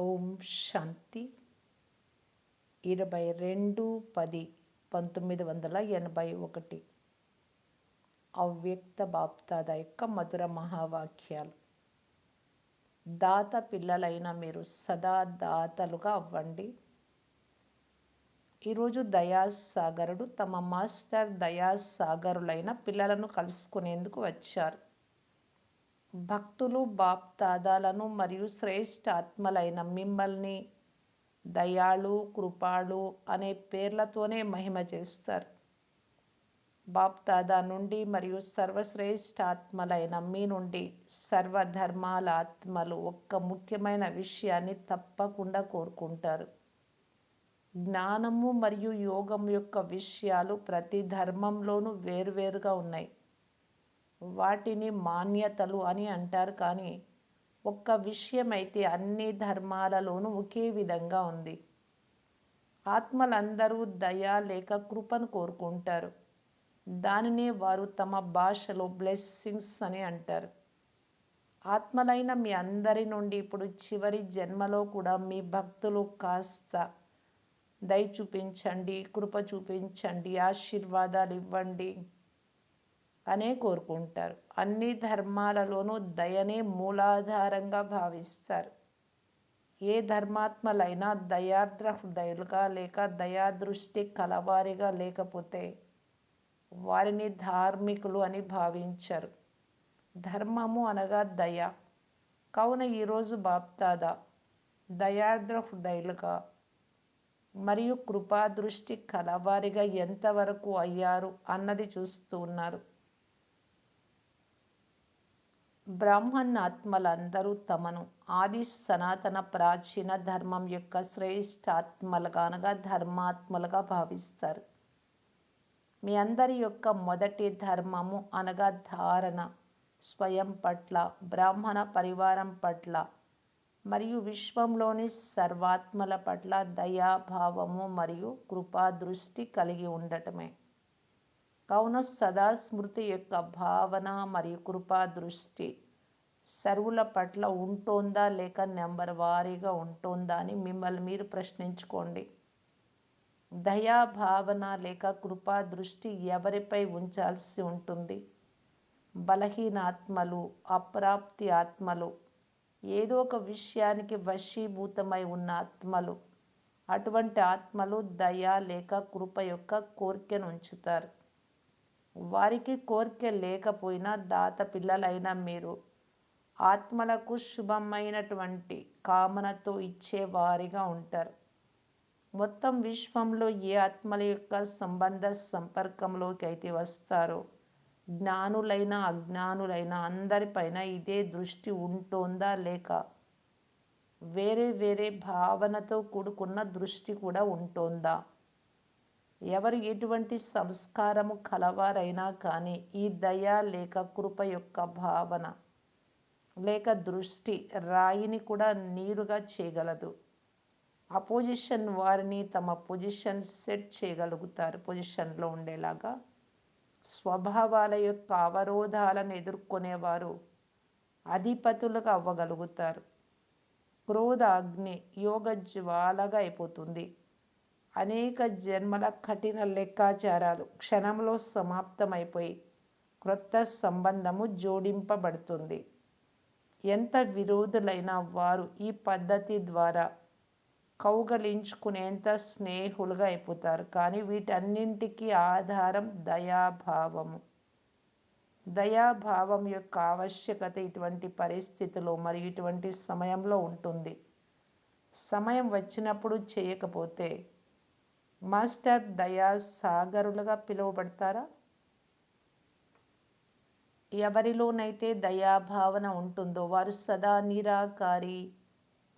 ఓం శాంతి. ఇరవై రెండు పది పంతొమ్మిది వందల ఎనభై ఒకటి. అవ్యక్త బాప్తాద యొక్క మధుర మహావాక్యాలు. దాత పిల్లలైన మీరు సదా దాతలుగా అవ్వండి. ఈరోజు దయాసాగరుడు తమ మాస్టర్ దయాసాగరులైన పిల్లలను కలుసుకునేందుకు వచ్చారు. భక్తులు బాప్తాదాలను మరియు శ్రేష్ఠాత్మలైన మిమ్మల్ని దయాళు కృపాళు అనే పేర్లతోనే మహిమ చేస్తారు. బాప్తాదా నుండి మరియు సర్వశ్రేష్ఠాత్మలైన మీ నుండి సర్వధర్మాల ఆత్మలు ఒక్క ముఖ్యమైన విషయాన్ని తప్పకుండా కోరుకుంటారు. జ్ఞానము మరియు యోగం యొక్క విషయాలు ప్రతి ధర్మంలోనూ వేరువేరుగా ఉన్నాయి. వాటిని మాన్యతలు అని అంటారు. కానీ ఒక్క విషయమైతే అన్ని ధర్మాలలోనూ ఒకే విధంగా ఉంది. ఆత్మలందరూ దయ లేక కృపను కోరుకుంటారు. దానినే వారు తమ భాషలో బ్లెస్సింగ్స్ అని అంటారు. ఆత్మలైన మీ అందరి నుండి ఇప్పుడు చివరి జన్మలో కూడా మీ భక్తులు కాస్త దయ చూపించండి కృప చూపించండి ఆశీర్వాదాలు ఇవ్వండి. అనే కోరుకుంటారు. అన్ని ధర్మాలలోనూ దయనే మూలాధారంగా భావిస్తారు. ఏ ధర్మాత్మలైనా దయార్ద్ర హృదయులుగా లేక దయాదృష్టి కలవారిగా లేకపోతే వారిని ధార్మికులు అని భావించరు. ధర్మము అనగా దయ. కావున ఈరోజు బాప్తాద దయార్ద్ర హృదయులుగా మరియు కృపాదృష్టి కలవారిగా ఎంతవరకు అయ్యారు అన్నది చూస్తూ ఉన్నారు. బ్రాహ్మణాత్మలందరూ తమను ఆది సనాతన ప్రాచీన ధర్మం యొక్క శ్రేష్టాత్మలుగా అనగా ధర్మాత్మలుగా భావిస్తారు. మీ అందరి యొక్క మొదటి ధర్మము అనగా ధారణ స్వయం పట్ల బ్రాహ్మణ పరివారం పట్ల మరియు విశ్వంలోని సర్వాత్మల పట్ల దయాభావము మరియు కృపాదృష్టి కలిగి ఉండటమే. కావున సదా స్మృతి యొక్క భావన మరియు కృపా దృష్టి సర్వుల పట్ల ఉంటుందా లేక నెంబర్ వారీగా ఉంటుందా అని మిమ్మల్ని మీరు ప్రశ్నించుకోండి. దయా భావన లేక కృపా దృష్టి ఎవరిపై ఉంచాల్సి ఉంటుంది? బలహీనాత్మలు అప్రాప్తి ఆత్మలు ఏదో ఒక విషయానికి వశీభూతమై ఉన్న ఆత్మలు అటువంటి ఆత్మలు దయ లేక కృప యొక్క కోరికను ఉంచుతారు. వారికి కోరిక లేకపోయినా దాత పిల్లలైన మీరు ఆత్మలకు శుభమైనటువంటి కామనతో ఇచ్చేవారిగా ఉంటారు. మొత్తం విశ్వంలో ఏ ఆత్మల యొక్క సంబంధ సంపర్కంలోకి అయితే వస్తారో జ్ఞానులైన అజ్ఞానులైన అందరిపైన ఇదే దృష్టి ఉంటుందా లేక వేరే వేరే భావనతో కూడుకున్న దృష్టి కూడా ఉంటుందా? ఎవరు ఎటువంటి సంస్కారము కలవారైనా కానీ ఈ దయ లేక కృప యొక్క భావన లేక దృష్టి రాయిని కూడా నీరుగా చేయగలదు. అపోజిషన్ వారిని తమ పొజిషన్ సెట్ చేయగలుగుతారు. పొజిషన్లో ఉండేలాగా స్వభావాల యొక్క అవరోధాలను ఎదుర్కొనేవారు అధిపతులుగా అవ్వగలుగుతారు. క్రోధ అగ్ని యోగ జ్వాలగా అయిపోతుంది. అనేక జన్మల కఠిన లెక్కాచారాలు క్షణంలో సమాప్తమైపోయి క్రొత్త సంబంధము జోడింపబడుతుంది. ఎంత విరోధులైన వారు ఈ పద్ధతి ద్వారా కౌగలించుకునేంత స్నేహులుగా అయిపోతారు. కానీ వీటన్నింటికి ఆధారం దయాభావము. దయాభావం యొక్క ఆవశ్యకత ఇటువంటి పరిస్థితిలో మరియు ఇటువంటి సమయంలో ఉంటుంది. సమయం వచ్చినప్పుడు చేయకపోతే మాస్టర్ దయా సాగరులుగా పిలువబడతారా? ఎవరిలోనైతే దయాభావన ఉంటుందో వారు సదా నిరాకారి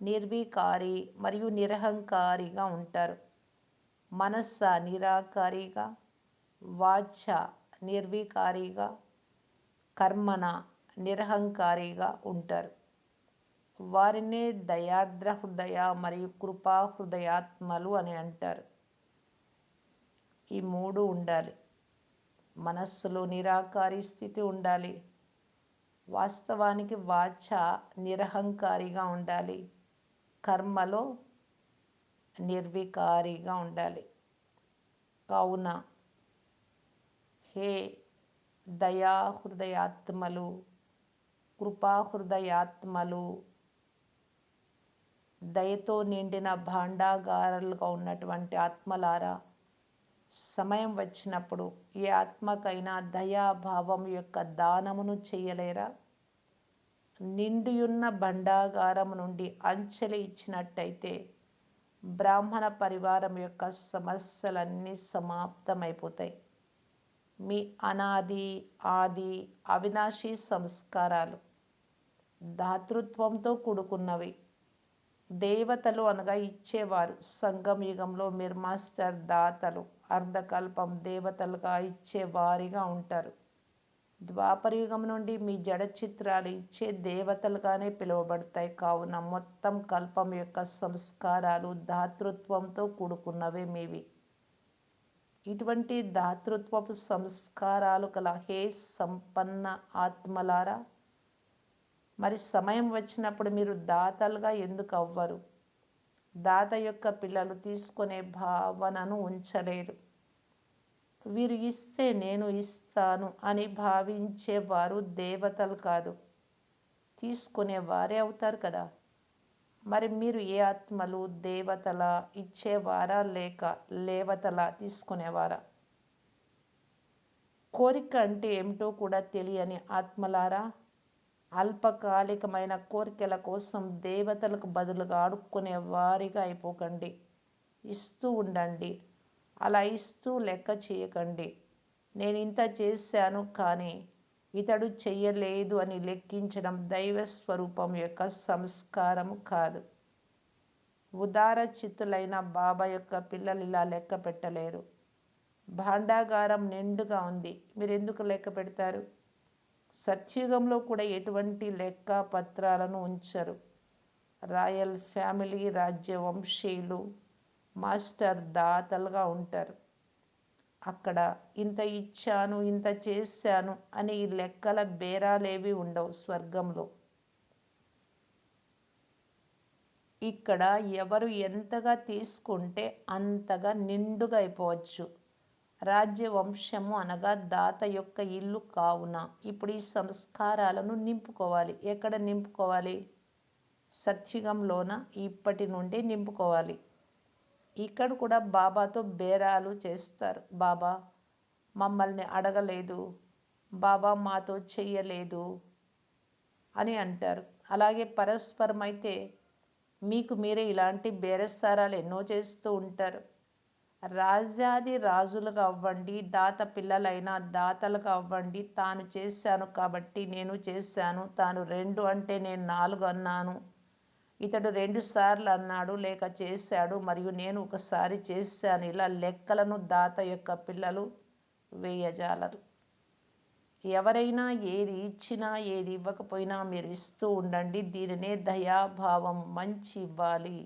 నిర్వీకారి మరియు నిరహంకారిగా ఉంటారు. మనస్స నిరాకారిగా వాచ నిర్వీకారిగా కర్మణ నిరహంకారిగా ఉంటారు. వారినే దయార్ద్ర హృదయ మరియు కృపా హృదయాత్మలు అని అంటారు. ఈ మూడు ఉండాలి. మనస్సులో నిరాకారి స్థితి ఉండాలి. వాస్తవానికి వాచ నిరహంకారిగా ఉండాలి. కర్మలో నిర్వికారిగా ఉండాలి. కావున హే దయా హృదయాత్మలు కృపాహృదయాత్మలు దయతో నిండిన భాండాగారాలుగా ఉన్నటువంటి ఆత్మలారా సమయం వచ్చినప్పుడు ఏ ఆత్మకైనా దయాభావం యొక్క దానమును చేయలేరా? నిండియున్న భండాగారం నుండి అంచెలు ఇచ్చినట్టయితే బ్రాహ్మణ పరివారం యొక్క సమస్యలన్నీ సమాప్తమైపోతాయి. మీ అనాది ఆది అవినాశీ సంస్కారాలు దాతృత్వంతో కూడుకున్నవి. దేవతలు అనగా ఇచ్చేవారు. సంగం యుగంలో మీరు మాస్టర్ దాతలు. అర్ధకల్పం దేవతలుగా ఇచ్చే వారిగా ఉంటారు. ద్వాపరయుగం నుండి మీ జడ చిత్రాలు ఇచ్చే దేవతలుగానే పిలువబడతాయి. కావున మొత్తం కల్పం యొక్క సంస్కారాలు దాతృత్వంతో కూడుకున్నవే మీవి. ఇటువంటి దాతృత్వపు సంస్కారాలు గల హే సంపన్న ఆత్మలారా! మరి సమయం వచ్చినప్పుడు మీరు దాతలుగా ఎందుకు అవ్వరు? దాత యొక్క పిల్లలు తీసుకునే భావనను ఉంచలేరు. వీరు ఇస్తే నేను ఇస్తాను అని భావించేవారు దేవతలు కాదు. తీసుకునేవారే అవుతారు కదా. మరి మీరు ఏ ఆత్మలు దేవతల ఇచ్చేవారా లేక లేవతల తీసుకునేవారా? కోరిక అంటే ఏమిటో కూడా తెలియని ఆత్మలారా? అల్పకాలికమైన కోరికల కోసం దేవతలకు బదులుగా ఆడుకునే వారిగా అయిపోకండి. ఇస్తూ ఉండండి. అలా ఇస్తూ లెక్క చేయకండి. నేను ఇంత చేశాను కానీ ఇతడు చెయ్యలేదు అని లెక్కించడం దైవ స్వరూపం యొక్క సంస్కారం కాదు. ఉదార చిత్తులైన బాబా యొక్క పిల్లలు ఇలా లెక్క పెట్టలేరు. భాండాగారం నిండుగా ఉంది. మీరు ఎందుకు సత్యయుగంలో సత్యుగంలో కూడా ఎటువంటి లెక్క పత్రాలను ఉంచరు. రాయల్ ఫ్యామిలీ రాజ్య వంశీయులు మాస్టర్ దాతలుగా ఉంటారు. అక్కడ ఇంత ఇచ్చాను ఇంత చేశాను అని ఈ లెక్కల బేరాలేవి ఉండవు స్వర్గంలో. ఇక్కడ ఎవరు ఎంతగా తీసుకుంటే అంతగా నిండుగా అయిపోవచ్చు. రాజ్యవంశము అనగా దాత యొక్క ఇల్లు కావున. ఇప్పుడు ఈ సంస్కారాలను నింపుకోవాలి. ఎక్కడ నింపుకోవాలి? సత్యుగంలోన ఇప్పటి నుండి నింపుకోవాలి. ఇక్కడ కూడా బాబాతో బేరాలు చేస్తారు. బాబా మమ్మల్ని అడగలేదు. బాబా మాతో చెయ్యలేదు అని అంటారు. అలాగే పరస్పరం అయితే మీకు మీరే ఇలాంటి బేరసారాలు ఎన్నో చేస్తూ ఉంటారు. రాజాది రాజులుగా అవ్వండి దాత పిల్లలైన దాతలుగా అవ్వండి. తాను చేశాను కాబట్టి నేను చేశాను. తాను రెండు అంటే నేను నాలుగు అన్నాను. ఇతడు రెండు సార్లు అన్నాడు లేక చేశాడు మరియు నేను ఒకసారి చేశాను. ఇలా లెక్కలను దాత యొక్క పిల్లలు వేయజాలరు. ఎవరైనా ఏది ఇచ్చినా ఏది ఇవ్వకపోయినా మీరు ఇస్తూ ఉండండి. దీనినే దయాభావం మంచి ఇవ్వాలి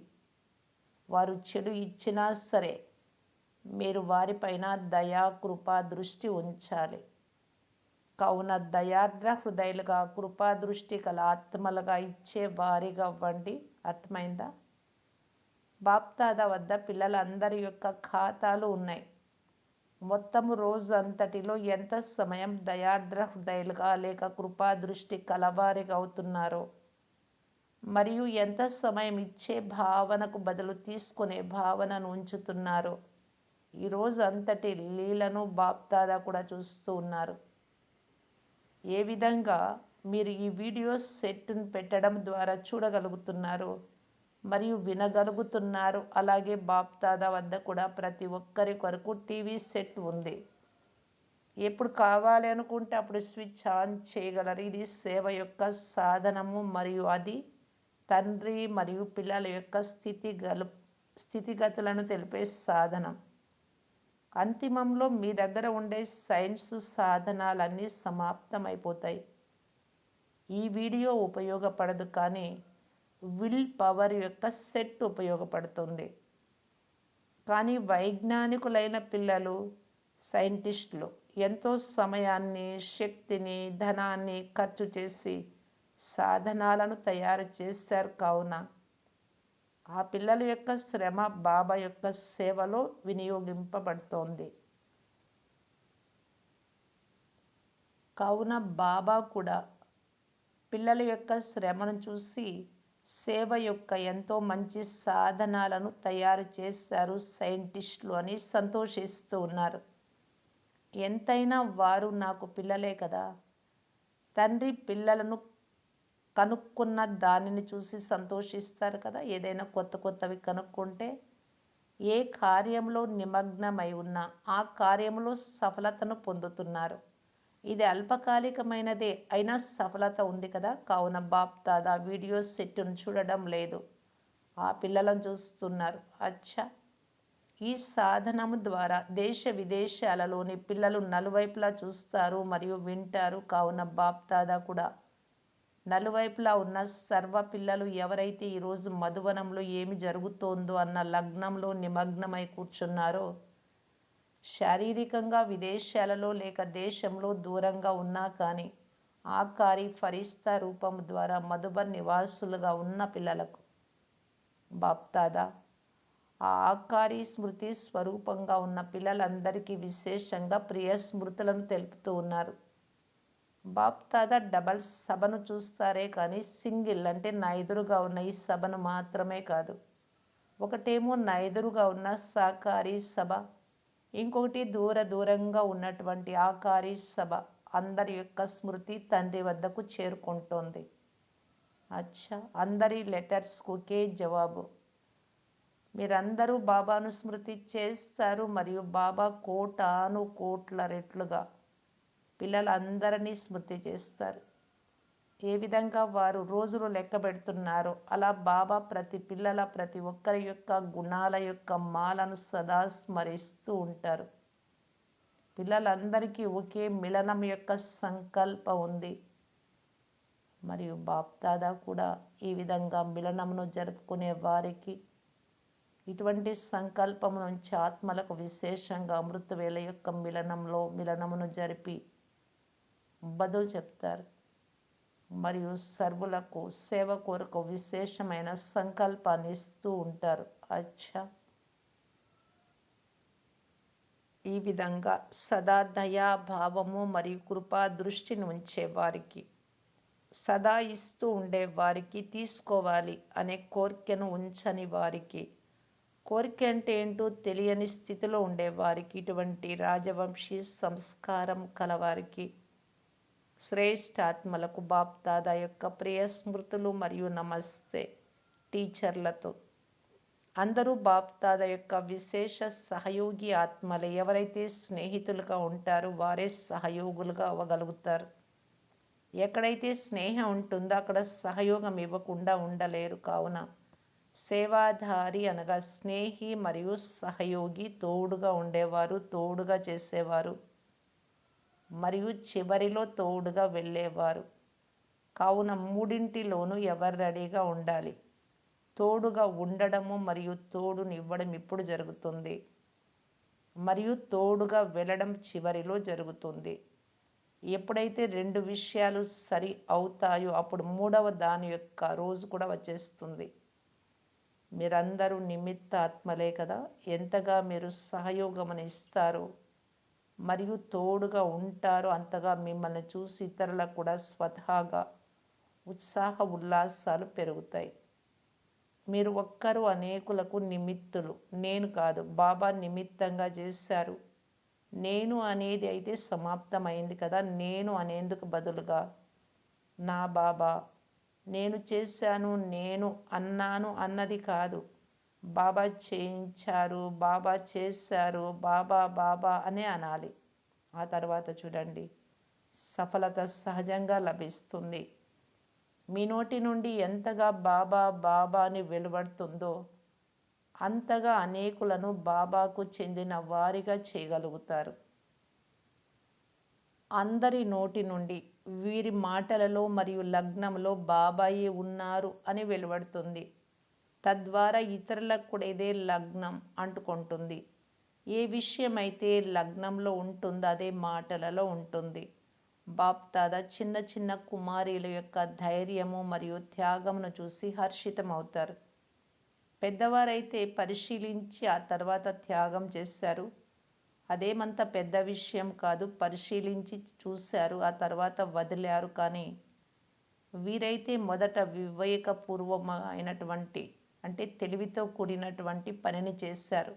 వారు చెడు ఇచ్చినా సరే మీరు వారిపైన దయా కృపా దృష్టి ఉంచాలి. కావున దయార్ద్ర హృదయాలుగా కృపా దృష్టి గల ఆత్మలుగా ఇచ్చే వారిగా అవ్వండి. అర్థమైందా? బాప్తాద వద్ద పిల్లలందరి యొక్క ఖాతాలు ఉన్నాయి. మొత్తము రోజు అంతటిలో ఎంత సమయం దయార్ద్ర హృదయాలుగా లేక కృపా దృష్టి కలవారిగా అవుతున్నారో మరియు ఎంత సమయం ఇచ్చే భావనకు బదులు తీసుకునే భావనను ఉంచుతున్నారో ఈరోజు అంతటి లీలను బాప్దాదా కూడా చూస్తూ ఉన్నారు. ఏ విధంగా మీరు ఈ వీడియో సెట్ను పెట్టడం ద్వారా చూడగలుగుతున్నారు మరియు వినగలుగుతున్నారు? అలాగే బాప్దాదా వద్ద కూడా ప్రతి ఒక్కరి కొరకు టీవీ సెట్ ఉంది. ఎప్పుడు కావాలి అనుకుంటే అప్పుడు స్విచ్ ఆన్ చేయగలరు. ఇది సేవ యొక్క సాధనము మరియు అది తండ్రి మరియు పిల్లల యొక్క స్థితి గలు స్థితిగతులను తెలిపే సాధనం. అంతిమంలో మీ దగ్గర ఉండే సైన్స్ సాధనాలన్నీ సమాప్తమైపోతాయి. ఈ వీడియో ఉపయోగపడదు కానీ విల్ పవర్ యొక్క సెట్ ఉపయోగపడుతుంది. కానీ వైజ్ఞానికులైన పిల్లలు సైంటిస్టులు ఎంతో సమయాన్ని శక్తిని ధనాన్ని ఖర్చు చేసి సాధనాలను తయారు చేశారు కావున ఆ పిల్లల యొక్క శ్రమ బాబా యొక్క సేవలో వినియోగింపబడుతోంది. కావున బాబా కూడా పిల్లల యొక్క శ్రమను చూసి సేవ యొక్క ఎంతో మంచి సాధనాలను తయారు చేశారు సైంటిస్టులు అని సంతోషిస్తూ ఉన్నారు. ఎంతైనా వారు నాకు పిల్లలే కదా. తండ్రి పిల్లలను కనుక్కున్న దానిని చూసి సంతోషిస్తారు కదా? ఏదైనా కొత్త కొత్తవి కనుక్కుంటే ఏ కార్యంలో నిమగ్నమై ఉన్నా ఆ కార్యంలో సఫలతను పొందుతున్నారు. ఇది అల్పకాలికమైనదే అయినా సఫలత ఉంది కదా? కావున బాప్ దాదా వీడియో సెట్ను చూడడం లేదు. ఆ పిల్లలను చూస్తున్నారు. అచ్చా! ఈ సాధనము ద్వారా దేశ విదేశాలలోని పిల్లలు నలువైపులా చూస్తారు మరియు వింటారు. కావున బాప్ దాదా కూడా నలువైపులా ఉన్న సర్వ పిల్లలు ఎవరైతే ఈరోజు మధువనంలో ఏమి జరుగుతోందో అన్న లగ్నంలో నిమగ్నమై కూర్చున్నారో శారీరకంగా విదేశాలలో లేక దేశంలో దూరంగా ఉన్నా కానీ ఆకారి ఫరిస్తా రూపం ద్వారా మధుబన్ నివాసులుగా ఉన్న పిల్లలకు బాప్తాదా ఆ ఆకారి స్మృతి స్వరూపంగా ఉన్న పిల్లలందరికీ విశేషంగా ప్రియ స్మృతులను తెలుపుతూ ఉన్నారు. బాప్తాదా డబల్ సభను చూస్తారే కానీ సింగిల్ అంటే నా ఎదురుగా ఉన్న ఈ సభను మాత్రమే కాదు. ఒకటేమో నా ఎదురుగా ఉన్న సాకారి సభ ఇంకొకటి దూర దూరంగా ఉన్నటువంటి ఆకారి సభ అందరి యొక్క స్మృతి తండ్రి వద్దకు చేరుకుంటోంది. అచ్చా అందరి లెటర్స్కు ఒకే జవాబు. మీరందరూ బాబాను స్మృతి చేస్తారు మరియు బాబా కోటాను కోట్ల రెట్లుగా పిల్లలందరినీ స్మృతి చేస్తారు. ఏ విధంగా వారు రోజులు లెక్క పెడుతున్నారో అలా బాబా ప్రతి పిల్లల ప్రతి ఒక్కరి యొక్క గుణాల యొక్క మాలను సదా స్మరిస్తూ ఉంటారు. పిల్లలందరికీ ఒకే మిలనం యొక్క సంకల్పం ఉంది. మరియు బాప్దాదా కూడా ఈ విధంగా మిలనమును జరుపుకునే వారికి ఇటువంటి సంకల్పం నుంచి ఆత్మలకు విశేషంగా అమృతవేళ యొక్క మిలనంలో మిలనమును జరిపి బదులు చెప్తారు. మరియు సర్వులకు సేవ కొరకు విశేషమైన సంకల్పాన్ని ఇస్తూ ఉంటారు. అచ్చా! ఈ విధంగా సదా దయాభావము మరియు కృపా దృష్టిని ఉంచే వారికి సదా ఇస్తూ ఉండే వారికి తీసుకోవాలి అనే కోరికను ఉంచని వారికి కోరిక అంటే ఏంటో తెలియని స్థితిలో ఉండే వారికి ఇటువంటి రాజవంశీ సంస్కారం కలవారికి శ్రేష్ఠాత్మలకు బాప్ దాదా యొక్క ప్రియ స్మృతులు మరియు నమస్తే టీచర్లతో. అందరూ బాప్ దాదా యొక్క విశేష సహయోగి ఆత్మలే. ఎవరైతే స్నేహితులుగా ఉంటారో వారే సహయోగులుగా అవ్వగలుగుతారు. ఎక్కడైతే స్నేహం ఉంటుందో అక్కడ సహయోగం ఇవ్వకుండా ఉండలేరు. కావున సేవాధారి అనగా స్నేహి మరియు సహయోగి తోడుగా ఉండేవారు తోడుగా చేసేవారు. మరియు చివరిలో తోడుగా వెళ్ళేవారు. కావున మూడింటిలోనూ ఎవరు రెడీగా ఉండాలి? తోడుగా ఉండడము మరియు తోడునివ్వడం ఇప్పుడు జరుగుతుంది. మరియు తోడుగా వెళ్ళడం చివరిలో జరుగుతుంది. ఎప్పుడైతే రెండు విషయాలు సరి అవుతాయో అప్పుడు మూడవ దాని యొక్క రోజు కూడా వచ్చేస్తుంది. మీరందరూ నిమిత్త ఆత్మలే కదా? ఎంతగా మీరు సహయోగమని ఇస్తారో? మరియు తోడుగా ఉంటారు అంతగా మిమ్మల్ని చూసి ఇతరులకు కూడా స్వతహాగా ఉత్సాహ ఉల్లాసాలు పెరుగుతాయి. మీరు ఒక్కరు అనేకులకు నిమిత్తులు. నేను కాదు బాబా నిమిత్తంగా చేశారు. నేను అనేది అయితే సమాప్తమైంది కదా నేను అనేందుకు బదులుగా? నా బాబా నేను చేశాను నేను అన్నాను అన్నది కాదు. బాబా చేయించారు బాబా చేశారు బాబా బాబా అనే అనాలి. ఆ తర్వాత చూడండి. సఫలత సహజంగా లభిస్తుంది. మీ నోటి నుండి ఎంతగా బాబా బాబా అని వెలువడుతుందో అంతగా అనేకులను బాబాకు చెందిన వారిగా చేయగలుగుతారు. అందరి నోటి నుండి వీరి మాటలలో మరియు లగ్నంలో బాబాయే ఉన్నారు అని వెలువడుతుంది. తద్వారా ఇతరులకు కూడా ఇదే లగ్నం అంటుకుంటుంది. ఏ విషయమైతే లగ్నంలో ఉంటుందో అదే మాటలలో ఉంటుంది. బాప్దాదా చిన్న చిన్న కుమారీల యొక్క ధైర్యము మరియు త్యాగమును చూసి హర్షితమవుతారు. పెద్దవారైతే పరిశీలించి ఆ తర్వాత త్యాగం చేశారు. అదేమంత పెద్ద విషయం కాదు పరిశీలించి చూశారు ఆ తర్వాత వదిలారు. కానీ వీరైతే మొదట వివేకపూర్వమైనటువంటి అంటే తెలివితో కూడినటువంటి పనిని చేశారు.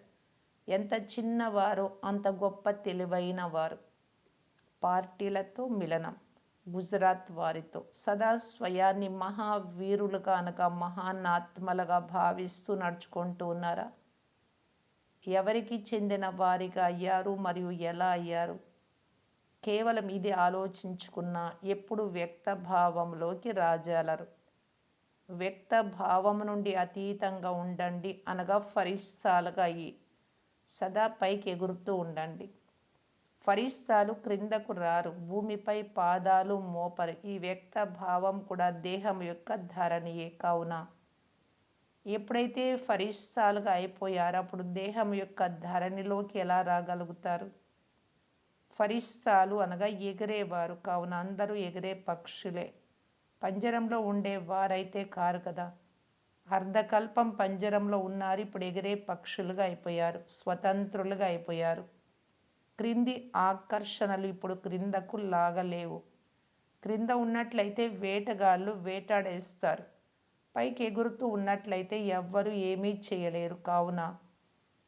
ఎంత చిన్నవారో అంత గొప్ప తెలివైన వారు. పార్టీలతో మిలనం గుజరాత్ వారితో. సదా స్వయాన్ని మహావీరులుగా అనగా మహానాత్మలుగా భావిస్తూ నడుచుకుంటూ ఉన్నారా? ఎవరికి చెందిన వారిగా అయ్యారు మరియు ఎలా అయ్యారు? కేవలం ఇది ఆలోచించుకున్న ఎప్పుడు వ్యక్త భావంలోకి రాజాలరు. వ్యక్త భావం నుండి అతీతంగా ఉండండి అనగా ఫరిష్సాలుగా అయ్యి సదా పైకి ఎగురుతూ ఉండండి. ఫరిస్తాలు క్రిందకు రారు. భూమిపై పాదాలు మోపరు. ఈ వ్యక్త భావం కూడా దేహం యొక్క ధరణియే కావున. ఎప్పుడైతే ఫరిస్తాలుగా అయిపోయారో అప్పుడు దేహం యొక్క ధరణిలోకి ఎలా రాగలుగుతారు? ఫరిస్తాలు అనగా ఎగిరేవారు. కావున అందరూ ఎగిరే పక్షులే. పంజరంలో ఉండే వారైతే కారు కదా. అర్ధకల్పం పంజరంలో ఉన్నారు ఇప్పుడు ఎగిరే పక్షులుగా అయిపోయారు స్వతంత్రులుగా అయిపోయారు. క్రింది ఆకర్షణలు ఇప్పుడు క్రిందకు లాగలేవు. క్రింద ఉన్నట్లయితే వేటగాళ్ళు వేటాడేస్తారు. పైకి ఎగురుతూ ఉన్నట్లయితే ఎవ్వరు ఏమీ చేయలేరు కావున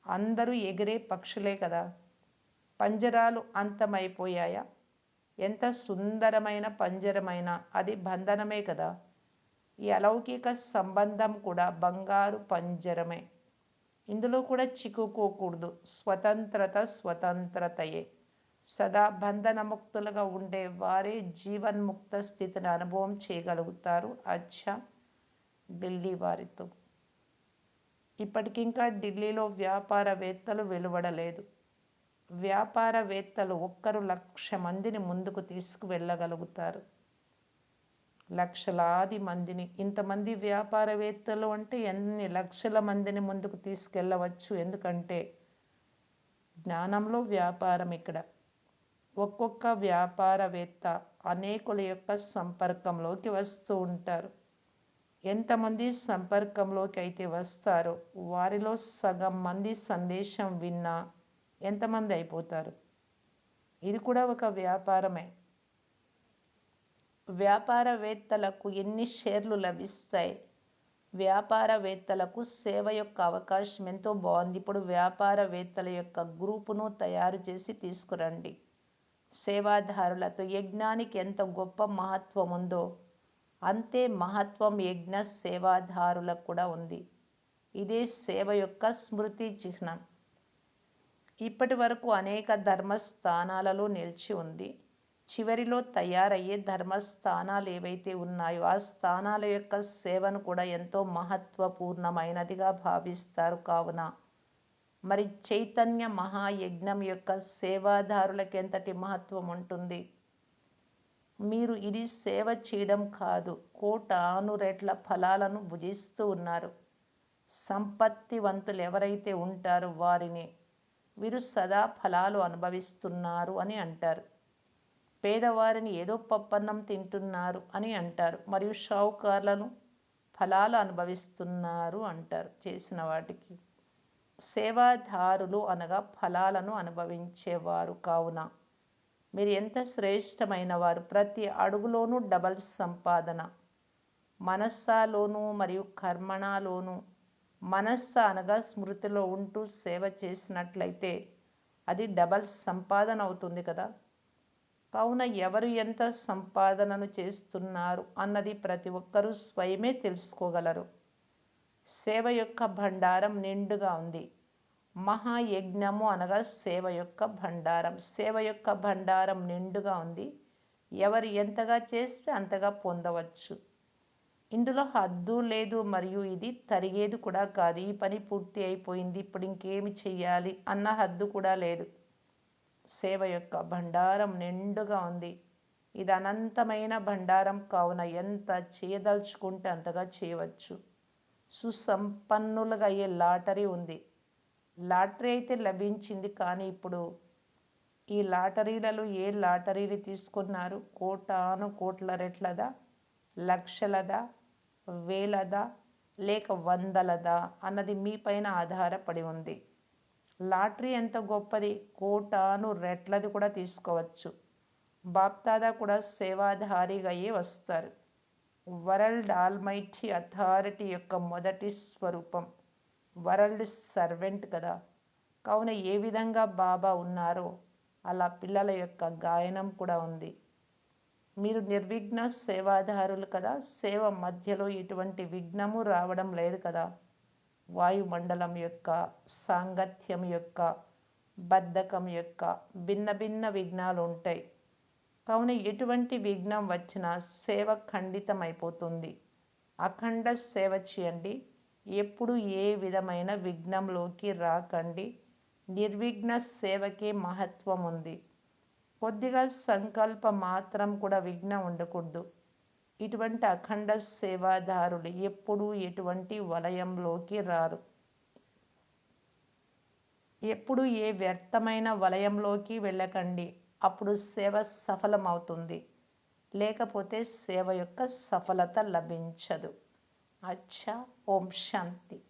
అందరూ ఎగిరే పక్షులే కదా. పంజరాలు అంతమైపోయాయా? ఎంత సుందరమైన పంజరమైన అది బంధనమే కదా. ఈ అలౌకిక సంబంధం కూడా బంగారు పంజరమే. ఇందులో కూడా చిక్కుకోకూడదు. స్వతంత్రత స్వతంత్రతయే. సదా బంధనముక్తులుగా ఉండే వారే జీవన్ముక్త స్థితిని అనుభవం చేయగలుగుతారు. అచ్చా. ఢిల్లీ వారితో. ఇప్పటికింకా ఢిల్లీలో వ్యాపారవేత్తలు వెలువడలేదు. వ్యాపారవేత్తలు ఒక్కరు లక్ష మందిని ముందుకు తీసుకువెళ్ళగలుగుతారు. లక్షలాది మందిని. ఇంతమంది వ్యాపారవేత్తలు అంటే ఎన్ని లక్షల మందిని ముందుకు తీసుకెళ్ళవచ్చు? ఎందుకంటే జ్ఞానంలో వ్యాపారం ఇక్కడ. ఒక్కొక్క వ్యాపారవేత్త అనేకుల యొక్క సంపర్కంలోకి వస్తూ ఉంటారు. ఎంతమంది సంపర్కంలోకి అయితే వస్తారో వారిలో సగం మంది సందేశం విన్నా ఎంతమంది అయిపోతారు? ఇది కూడా ఒక వ్యాపారమే. వ్యాపారవేత్తలకు ఎన్ని షేర్లు లభిస్తాయి? వ్యాపారవేత్తలకు సేవ యొక్క అవకాశం ఎంతో బాగుంది. ఇప్పుడు వ్యాపారవేత్తల యొక్క గ్రూపును తయారు చేసి తీసుకురండి. సేవాదారులతో యజ్ఞానికి ఎంత గొప్ప మహత్వం ఉందో అంతే మహత్వం యజ్ఞ సేవాదారులకు కూడా ఉంది. ఇదే సేవ యొక్క స్మృతి చిహ్నం. ఇప్పటి వరకు అనేక ధర్మస్థానాలలో నిలిచి ఉంది. చివరిలో తయారయ్యే ధర్మస్థానాలు ఏవైతే ఉన్నాయో ఆ స్థానాల యొక్క సేవను కూడా ఎంతో మహత్వపూర్ణమైనదిగా భావిస్తారు కావున. మరి చైతన్య మహాయజ్ఞం యొక్క సేవాదారులకు ఎంతటి మహత్వం ఉంటుంది మీరు ఇది సేవ చేయడం కాదు కోటాను రెట్ల ఫలాలను భుజిస్తూ ఉన్నారు. సంపత్తివంతులు ఎవరైతే ఉంటారో వారిని వీరు సదా ఫలాలు అనుభవిస్తున్నారు అని అంటారు. పేదవారిని ఏదో పప్పన్నం తింటున్నారు అని అంటారు. మరియు షావుకార్లను ఫలాలు అనుభవిస్తున్నారు అంటారు చేసిన వాటికి. సేవాదారులు అనగా ఫలాలను అనుభవించేవారు కావున. మీరు ఎంత శ్రేష్టమైన వారు. ప్రతి అడుగులోనూ డబల్ సంపాదన. మనస్సాలోనూ మరియు కర్మణలోనూ మనస్స అనగా స్మృతిలో ఉంటూ సేవ చేసినట్లయితే అది డబల్ సంపాదన అవుతుంది కదా. కావున ఎవరు ఎంత సంపాదనను చేస్తున్నారు అన్నది ప్రతి ఒక్కరూ స్వయమే తెలుసుకోగలరు. సేవ యొక్క భండారం నిండుగా ఉంది. మహాయజ్ఞము అనగా సేవ యొక్క భండారం. సేవ యొక్క భండారం నిండుగా ఉంది. ఎవరు ఎంతగా చేస్తే అంతగా పొందవచ్చు. ఇందులో హద్దు లేదు మరియు ఇది తరిగేది కూడా కాదు. ఈ పని పూర్తి అయిపోయింది ఇప్పుడు ఇంకేమి చెయ్యాలి అన్న హద్దు కూడా లేదు. సేవ యొక్క భండారం నిండుగా ఉంది. ఇది అనంతమైన భండారం కావున ఎంత చేయదలుచుకుంటే అంతగా చేయవచ్చు. సుసంపన్నులుగా అయ్యే లాటరీ ఉంది. లాటరీ అయితే లభించింది కానీ ఇప్పుడు ఈ లాటరీలలో ఏ లాటరీని తీసుకున్నారు? కోటాను కోట్ల రెట్లదా? లక్షలదా వేలదా లేక వందలదా అన్నది మీ పైన ఆధారపడి ఉంది. లాటరీ ఎంత గొప్పది కోటాను రెట్లది కూడా తీసుకోవచ్చు. బాప్దాదా కూడా సేవాధారిగాయే వస్తారు. వరల్డ్ ఆల్మైటీ అథారిటీ యొక్క మొదటి స్వరూపం. వరల్డ్ సర్వెంట్ కదా. కావున ఏ విధంగా బాబా ఉన్నారో అలా పిల్లల యొక్క గాయనం కూడా ఉంది. మీరు నిర్విఘ్న సేవాదారులు కదా. సేవ మధ్యలో ఎటువంటి విఘ్నము రావడం లేదు కదా. వాయుమండలం యొక్క సాంగత్యం యొక్క బద్ధకం యొక్క భిన్న భిన్న విఘ్నాలు ఉంటాయి. కావున ఎటువంటి విఘ్నం వచ్చినా సేవ ఖండితమైపోతుంది. అఖండ సేవ చేయండి. ఎప్పుడు ఏ విధమైన విఘ్నంలోకి రాకండి. నిర్విఘ్న సేవకే మహత్వం ఉంది కొద్దిగా సంకల్ప మాత్రం కూడా విఘ్న ఉండకూడదు. ఇటువంటి అఖండ సేవాదారులు ఎప్పుడూ ఎటువంటి వలయంలోకి రారు. ఎప్పుడు ఏ వ్యర్థమైన వలయంలోకి వెళ్ళకండి. అప్పుడు సేవ సఫలమవుతుంది. లేకపోతే సేవ యొక్క సఫలత లభించదు. అచ్చా ఓం శాంతి.